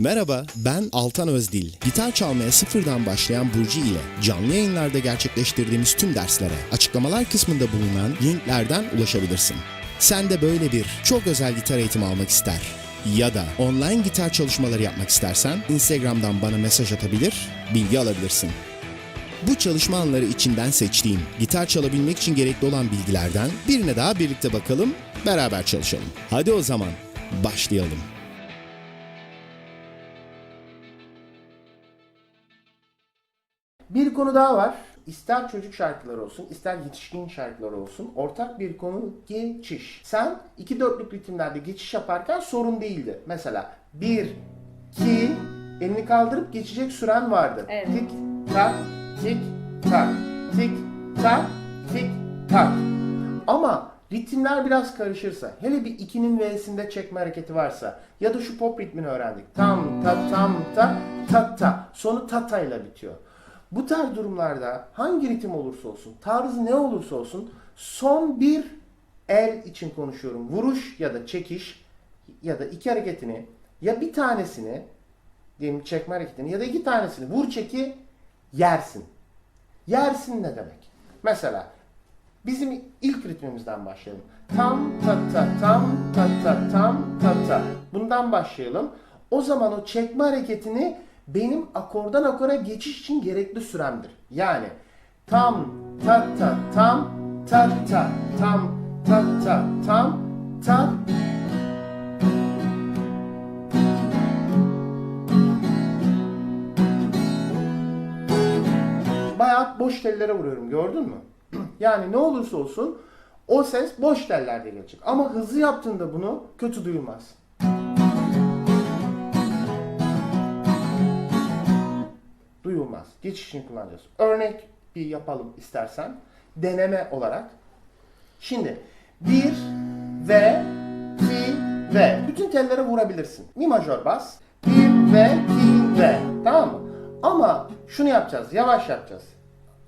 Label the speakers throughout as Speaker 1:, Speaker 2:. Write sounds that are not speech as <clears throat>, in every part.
Speaker 1: Merhaba, ben Altan Özdil. Gitar çalmaya sıfırdan başlayan Burcu ile canlı yayınlarda gerçekleştirdiğimiz tüm derslere açıklamalar kısmında bulunan linklerden ulaşabilirsin. Sen de böyle bir çok özel gitar eğitimi almak ister ya da online gitar çalışmaları yapmak istersen Instagram'dan bana mesaj atabilir, bilgi alabilirsin. Bu çalışma anları içinden seçtiğim, gitar çalabilmek için gerekli olan bilgilerden birine daha birlikte bakalım, beraber çalışalım. Hadi o zaman başlayalım.
Speaker 2: Bir konu daha var. İster çocuk şarkıları olsun, ister yetişkin şarkıları olsun. Ortak bir konu geçiş. Sen iki dörtlük ritimlerde geçiş yaparken sorun değildi. Mesela bir, iki, elini kaldırıp geçecek süren vardı.
Speaker 3: Evet.
Speaker 2: Tik, tak, tik, tak, tik, tak, tik, tak. Ama ritimler biraz karışırsa, hele bir ikinin V'sinde çekme hareketi varsa ya da şu pop ritmini öğrendik. Tam, ta, tam, ta, ta, ta. Sonu tata ile bitiyor. Bu tarz durumlarda hangi ritim olursa olsun, tarz ne olursa olsun son bir el için konuşuyorum. Vuruş ya da çekiş ya da iki hareketini ya bir tanesini diyelim çekme hareketini ya da iki tanesini vur çeki yersin. Yersin ne demek? Mesela bizim ilk ritmimizden başlayalım. Tam ta ta tam ta ta tam ta ta. Bundan başlayalım. O zaman o çekme hareketini benim akordan akora geçiş için gerekli süremdir. Yani tam ta ta tam ta ta tam ta ta tam ta bayağı boş tellere vuruyorum gördün mü? <clears throat> Yani ne olursa olsun o ses boş tellerde gelecek. Ama hızlı yaptığında bunu kötü duyulmaz. Duyulmaz. Geçiş için kullanacağız. Örnek bir yapalım istersen. Deneme olarak. Şimdi bir ve ki ve bütün tellere vurabilirsin. Mi majör bas. Bir ve ki ve. Tamam mı? Ama şunu yapacağız. Yavaş yapacağız.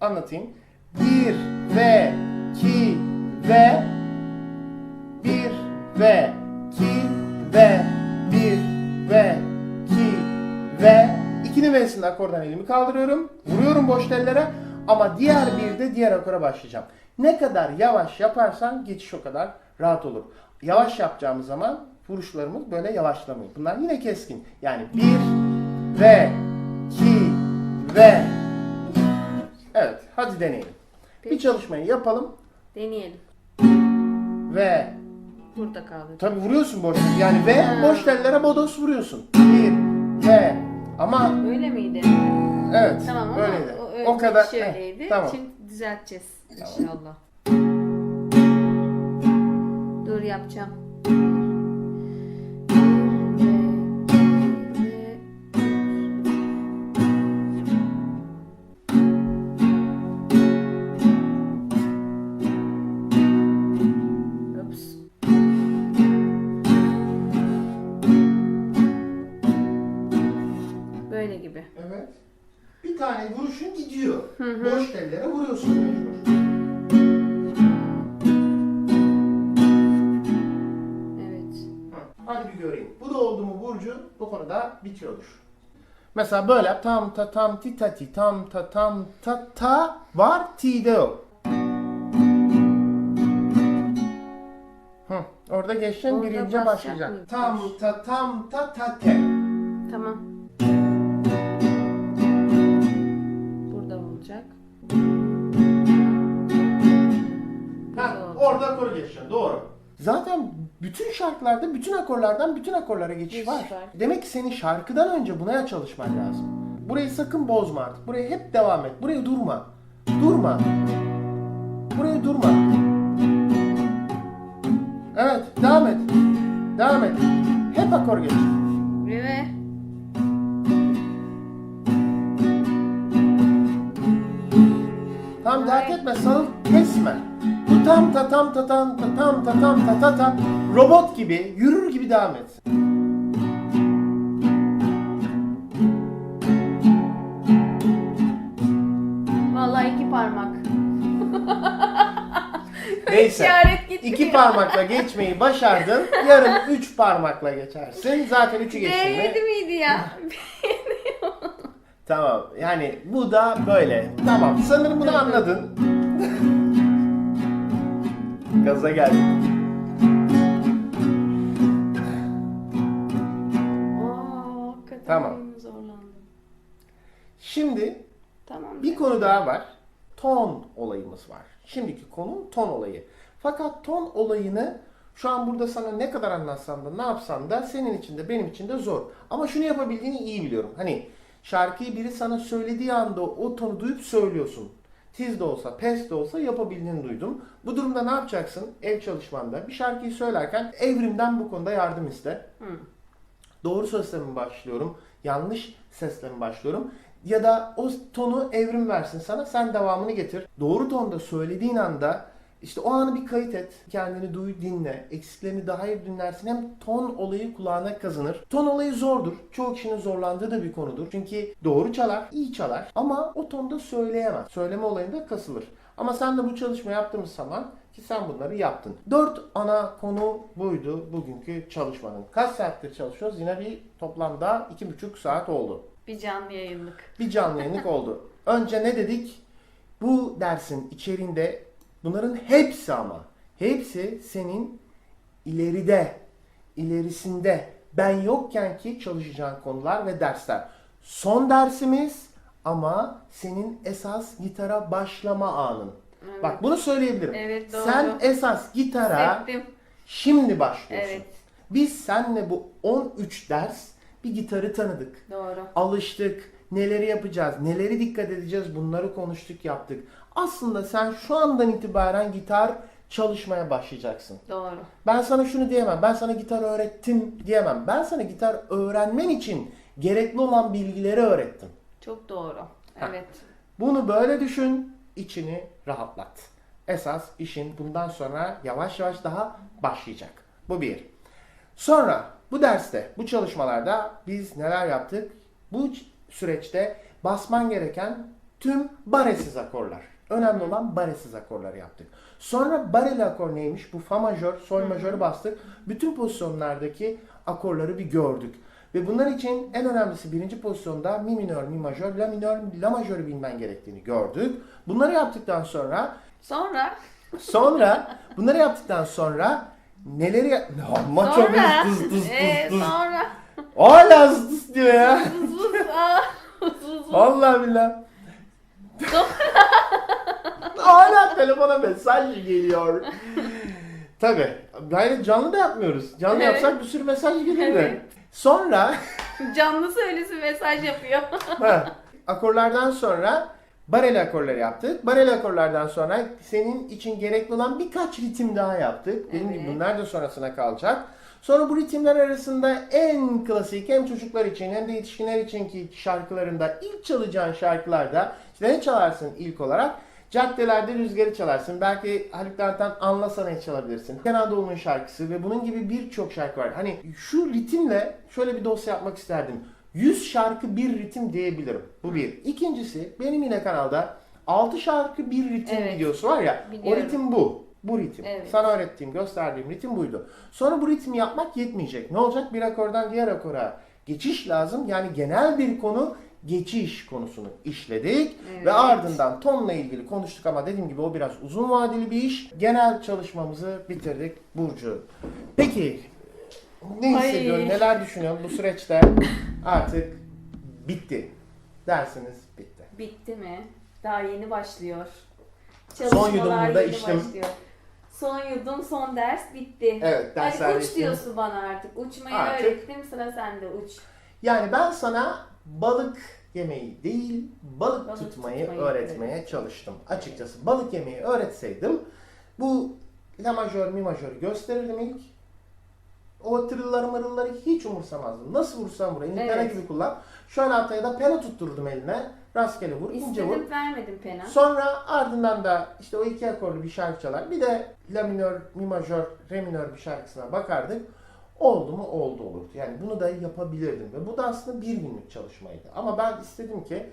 Speaker 2: Anlatayım. Bir ve ki ve bir ve akordan elimi kaldırıyorum. Vuruyorum boş tellere ama diğer bir de diğer akora başlayacağım. Ne kadar yavaş yaparsan geçiş o kadar rahat olur. Yavaş yapacağımız zaman vuruşlarımız böyle yavaşlamıyor. Bunlar yine keskin. Yani bir ve ki ve Evet hadi deneyelim. Bir
Speaker 3: Peki.
Speaker 2: çalışmayı yapalım
Speaker 3: Deneyelim.
Speaker 2: ve
Speaker 3: Burada kaldı.
Speaker 2: Tabi vuruyorsun boş yani ve boş tellere bodos vuruyorsun. Bir ve ama
Speaker 3: Böyle miydi?
Speaker 2: evet
Speaker 3: Tamam ama
Speaker 2: böyleydi.
Speaker 3: o,
Speaker 2: O,
Speaker 3: öyle
Speaker 2: kadar.
Speaker 3: şöyleydi.
Speaker 2: Heh, tamam.
Speaker 3: Şimdi düzelteceğiz inşallah. Dur yapacağım. Böyle gibi.
Speaker 2: Evet. Bir tane vuruşun gidiyor. Boş tellere vuruyorsun mecbur.
Speaker 3: Evet.
Speaker 2: Hı, Hadi bir göreyim. Bu da oldu mu Burcu bu konuda bitiyordur. Mesela böyle yap. Tam ta tam ti ta ti tam ta tam ta ta var ti de yok. Hı, orada geçeceksin
Speaker 3: Orada
Speaker 2: birinci başlayacaksın. Tam ta tam ta ta te.
Speaker 3: Tamam.
Speaker 2: Orada akor geçeceksin. Doğru. Zaten bütün şarkılarda bütün akorlardan bütün akorlara geçiş
Speaker 3: Geçiş
Speaker 2: var.
Speaker 3: var.
Speaker 2: Demek ki senin şarkıdan önce buna çalışman lazım. Burayı sakın bozma artık. Buraya hep devam et. Buraya durma. Durma. Buraya durma. Evet, devam et. Devam et. Hep akor geç.
Speaker 3: Ve
Speaker 2: Tam dert etme, sarıl, kesme. Tam ta tam ta tam ta tam ta tam ta ta ta robot gibi, yürür gibi devam et.
Speaker 3: vallahi iki parmak. <laughs>
Speaker 2: Neyse.
Speaker 3: İşaret gitti.
Speaker 2: İki parmakla geçmeyi başardın. Yarın üç parmakla geçersin. Zaten üçü geçtin mi?
Speaker 3: miydi ya? <laughs>
Speaker 2: Tamam. Yani bu da böyle. Tamam. Sanırım bunu anladın. <laughs> Gaza.
Speaker 3: Aa, hakikaten
Speaker 2: Tamam.
Speaker 3: zorlandım.
Speaker 2: Şimdi
Speaker 3: Tamam.
Speaker 2: bir konu daha var. Ton olayımız var. Şimdiki konu ton olayı. Fakat ton olayını şu an burada sana ne kadar anlatsam da ne yapsam da senin için de benim için de zor. Ama şunu yapabildiğini iyi biliyorum. Hani şarkıyı biri sana söylediği anda o tonu duyup söylüyorsun. Tiz de olsa, pes de olsa yapabildiğini duydum. Bu durumda ne yapacaksın? Ev çalışmanda bir şarkıyı söylerken evrimden bu konuda yardım iste.
Speaker 3: Hı.
Speaker 2: Doğru sesle mi başlıyorum? Yanlış sesle mi başlıyorum? Ya da o tonu evrim versin sana sen devamını getir. Doğru tonda söylediğin anda işte o anı bir kayıt et. Kendini duy, dinle. Eksiklerini daha iyi dinlersin. Hem ton olayı kulağına kazınır. Ton olayı zordur. Çoğu kişinin zorlandığı da bir konudur. Çünkü doğru çalar, iyi çalar ama o tonda söyleyemez. Söyleme olayında kasılır. Ama sen de bu çalışma yaptığımız zaman ki sen bunları yaptın. Dört ana konu buydu bugünkü çalışmanın. Kaç saattir çalışıyoruz? Yine bir toplamda iki buçuk saat oldu.
Speaker 3: Bir canlı yayınlık.
Speaker 2: Bir canlı yayınlık oldu. <laughs> Önce ne dedik? Bu dersin içeriğinde bunların hepsi ama hepsi senin ileride, ilerisinde ben yokken ki çalışacağın konular ve dersler. Son dersimiz ama senin esas gitara başlama anın.
Speaker 3: Evet.
Speaker 2: Bak bunu söyleyebilirim.
Speaker 3: Evet, doğru.
Speaker 2: Sen esas gitara
Speaker 3: Hissettim.
Speaker 2: şimdi başlıyorsun.
Speaker 3: Evet.
Speaker 2: Biz seninle bu 13 ders bir gitarı tanıdık
Speaker 3: Doğru.
Speaker 2: alıştık. Neleri yapacağız, neleri dikkat edeceğiz bunları konuştuk yaptık. Aslında sen şu andan itibaren gitar çalışmaya başlayacaksın.
Speaker 3: Doğru.
Speaker 2: Ben sana şunu diyemem, ben sana gitar öğrettim diyemem. Ben sana gitar öğrenmen için gerekli olan bilgileri öğrettim.
Speaker 3: Çok doğru.
Speaker 2: Ha.
Speaker 3: Evet.
Speaker 2: Bunu böyle düşün, içini rahatlat. Esas işin bundan sonra yavaş yavaş daha başlayacak. Bu bir. Sonra bu derste, bu çalışmalarda biz neler yaptık? Bu süreçte basman gereken tüm baresiz akorlar. Önemli olan baresiz akorları yaptık. Sonra bareli akor neymiş? Bu fa majör, sol majörü bastık. Bütün pozisyonlardaki akorları bir gördük. Ve bunlar için en önemlisi birinci pozisyonda mi minör, mi majör, la minör, la majörü bilmen gerektiğini gördük. Bunları yaptıktan sonra
Speaker 3: Sonra
Speaker 2: sonra bunları yaptıktan sonra neleri çok
Speaker 3: sonra
Speaker 2: hız, hız, hız,
Speaker 3: Ee, sonra
Speaker 2: Hala hız diyor ya.
Speaker 3: Hız hız.
Speaker 2: Vallahi billah. Telefona mesaj geliyor. <laughs> Tabi. Gayret canlı da yapmıyoruz. Canlı
Speaker 3: Evet.
Speaker 2: yapsak bir sürü mesaj gelirdi.
Speaker 3: Evet.
Speaker 2: Sonra <laughs>
Speaker 3: Canlı söylesin mesaj yapıyor.
Speaker 2: ha, akorlardan sonra bareli akorları yaptık. Bareli akorlardan sonra senin için gerekli olan birkaç ritim daha yaptık. Benim gibi
Speaker 3: Evet.
Speaker 2: bunlar da sonrasına kalacak. Sonra bu ritimler arasında en klasik hem çocuklar için hem de yetişkinler için ki şarkılarında ilk çalacağın şarkılarda işte ne çalarsın ilk olarak? Caddelerde rüzgarı çalarsın. Belki Haluk Levent'ten Anlasana'yı çalabilirsin. Kenan Doğulu'nun şarkısı ve bunun gibi birçok şarkı var. Hani şu ritimle şöyle bir dosya yapmak isterdim. 100 şarkı bir ritim diyebilirim. Bu bir. İkincisi benim yine kanalda 6 şarkı bir ritim
Speaker 3: Evet.
Speaker 2: videosu var ya. O
Speaker 3: Biliyorum.
Speaker 2: ritim bu. Bu ritim.
Speaker 3: Evet.
Speaker 2: Sana öğrettiğim, gösterdiğim ritim buydu. Sonra bu ritmi yapmak yetmeyecek. Ne olacak? Bir akordan diğer akora geçiş lazım. Yani genel bir konu geçiş konusunu işledik
Speaker 3: Evet.
Speaker 2: ve ardından tonla ilgili konuştuk ama dediğim gibi o biraz uzun vadeli bir iş. Genel çalışmamızı bitirdik Burcu. Peki ne
Speaker 3: Ay.
Speaker 2: hissediyorsun? Neler düşünüyorsun bu süreçte? Artık bitti. Dersiniz bitti.
Speaker 3: Bitti mi? Daha yeni başlıyor.
Speaker 2: Son yudumumu da
Speaker 3: yeni başlıyor. Son yudum, son ders bitti.
Speaker 2: Evet, dersler
Speaker 3: Hadi uç
Speaker 2: bitti.
Speaker 3: diyorsun bana artık. Uçmayı
Speaker 2: Artık.
Speaker 3: öğrettim, sıra sende uç.
Speaker 2: Yani ben sana balık yemeyi değil, balık,
Speaker 3: Balık
Speaker 2: tutmayı,
Speaker 3: tutmayı
Speaker 2: öğretmeye
Speaker 3: öğret.
Speaker 2: çalıştım. Açıkçası balık yemeyi öğretseydim bu la majör, mi majör gösterirdim ilk. O tırılları mırılları hiç umursamazdım. Nasıl vursam vurayım,
Speaker 3: Evet.
Speaker 2: pena gibi kullan. Şu an haftaya da pena tuttururdum eline. Rastgele vur, ince vur.
Speaker 3: İstedim vermedim pena.
Speaker 2: Sonra ardından da işte o iki akorlu bir şarkı çalar. Bir de la minör, mi majör, re minör bir şarkısına bakardık. Oldu mu oldu olurdu. Yani bunu da yapabilirdim. Ve bu da aslında bir günlük çalışmaydı. Ama ben istedim ki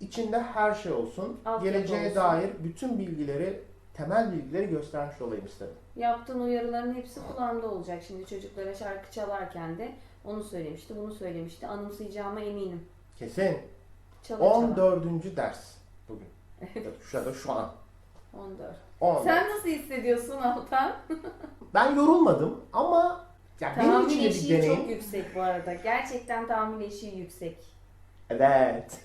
Speaker 2: içinde her şey olsun.
Speaker 3: Altyapı
Speaker 2: geleceğe
Speaker 3: olsun.
Speaker 2: dair bütün bilgileri temel bilgileri göstermiş olayım istedim.
Speaker 3: Yaptığın uyarıların hepsi kulağımda olacak. Şimdi çocuklara şarkı çalarken de onu söylemişti, bunu söylemişti. Anımsayacağıma eminim.
Speaker 2: Kesin.
Speaker 3: Çala çala.
Speaker 2: 14. ders bugün. Şu da şu an.
Speaker 3: 14.
Speaker 2: 14.
Speaker 3: Sen nasıl hissediyorsun Altan?
Speaker 2: Ben yorulmadım ama benim için de bir
Speaker 3: eşiği
Speaker 2: deneyim.
Speaker 3: çok yüksek bu arada. Gerçekten tahammül eşiği yüksek.
Speaker 2: Evet. <laughs>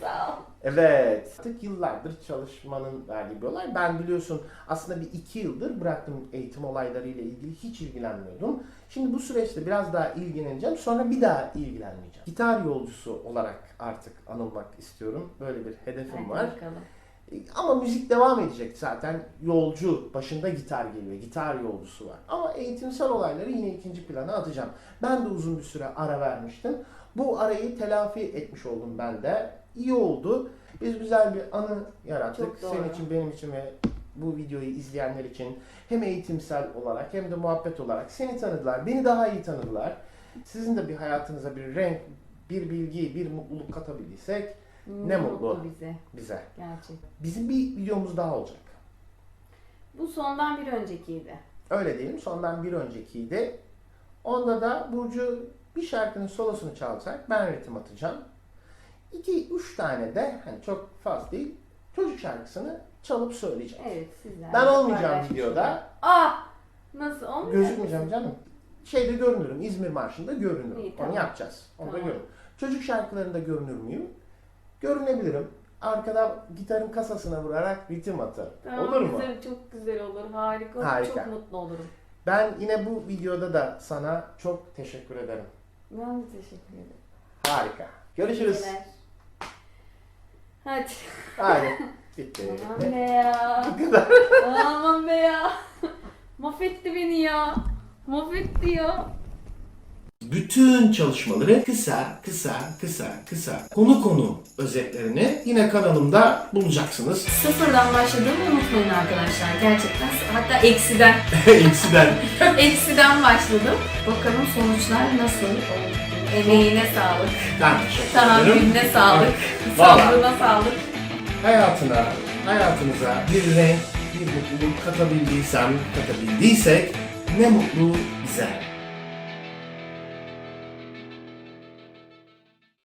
Speaker 3: Sağ ol.
Speaker 2: Evet. Artık yıllardır çalışmanın verdiği bir olay. Ben biliyorsun aslında bir iki yıldır bıraktım eğitim olaylarıyla ilgili hiç ilgilenmiyordum. Şimdi bu süreçte biraz daha ilgileneceğim. Sonra bir daha ilgilenmeyeceğim. Gitar yolcusu olarak artık anılmak istiyorum. Böyle bir hedefim
Speaker 3: Hadi
Speaker 2: var.
Speaker 3: bakalım.
Speaker 2: Ama müzik devam edecek zaten. Yolcu, başında gitar geliyor. Gitar yolcusu var. Ama eğitimsel olayları yine ikinci plana atacağım. Ben de uzun bir süre ara vermiştim. Bu arayı telafi etmiş oldum ben de. İyi oldu. Biz güzel bir anı yarattık. Senin için, benim için ve bu videoyu izleyenler için hem eğitimsel olarak hem de muhabbet olarak seni tanıdılar, beni daha iyi tanıdılar. Sizin de bir hayatınıza bir renk, bir bilgi, bir mutluluk katabildiysek Ne mutlu.
Speaker 3: bize
Speaker 2: bize.
Speaker 3: gerçekten.
Speaker 2: Bizim bir videomuz daha olacak.
Speaker 3: Bu sondan bir öncekiydi.
Speaker 2: Öyle diyelim. Sondan bir öncekiydi. Onda da Burcu bir şarkının solosunu çalacak. Ben ritim atacağım. 2-3 tane de hani çok fazla değil çocuk şarkısını çalıp söyleyeceğim.
Speaker 3: Evet sizler.
Speaker 2: Ben olmayacağım videoda.
Speaker 3: Ah! Nasıl olmayacak?
Speaker 2: Gözükmeyeceğim canım. Şeyde görünürüm. İzmir Marşı'nda görünürüm.
Speaker 3: İyi,
Speaker 2: Onu
Speaker 3: tamam.
Speaker 2: yapacağız. Onu da
Speaker 3: Tamam.
Speaker 2: görün. Çocuk şarkılarında görünür müyüm? Görünebilirim. Arkada gitarın kasasına vurarak ritim atarım.
Speaker 3: Tamam,
Speaker 2: Olur mu?
Speaker 3: Güzel, çok güzel olur. Harika.
Speaker 2: Harika.
Speaker 3: Çok mutlu olurum.
Speaker 2: Ben yine bu videoda da sana çok teşekkür ederim.
Speaker 3: Ben de teşekkür ederim.
Speaker 2: Harika. Görüşürüz.
Speaker 3: Hadi.
Speaker 2: Hadi. <laughs> Bitti.
Speaker 3: Aman be ya.
Speaker 2: Bu kadar.
Speaker 3: Aman be ya. Mahvetti beni ya. Mahvetti ya.
Speaker 2: Bütün çalışmaları kısa kısa kısa kısa konu konu özetlerini yine kanalımda bulacaksınız.
Speaker 3: Sıfırdan başladığımı unutmayın arkadaşlar. Gerçekten. Hatta eksiden. <laughs> <laughs>
Speaker 2: Eksiden.
Speaker 3: eksiden başladım. Bakalım sonuçlar nasıl oldu? Emeğine sağlık.
Speaker 2: Ben teşekkür ederim.
Speaker 3: Tahammülüne sağlık.
Speaker 2: Vallahi.
Speaker 3: Sabrına sağlık.
Speaker 2: Hayatına, hayatınıza bir renk, bir mutluluk katabildiysem, katabildiysek ne mutlu bize.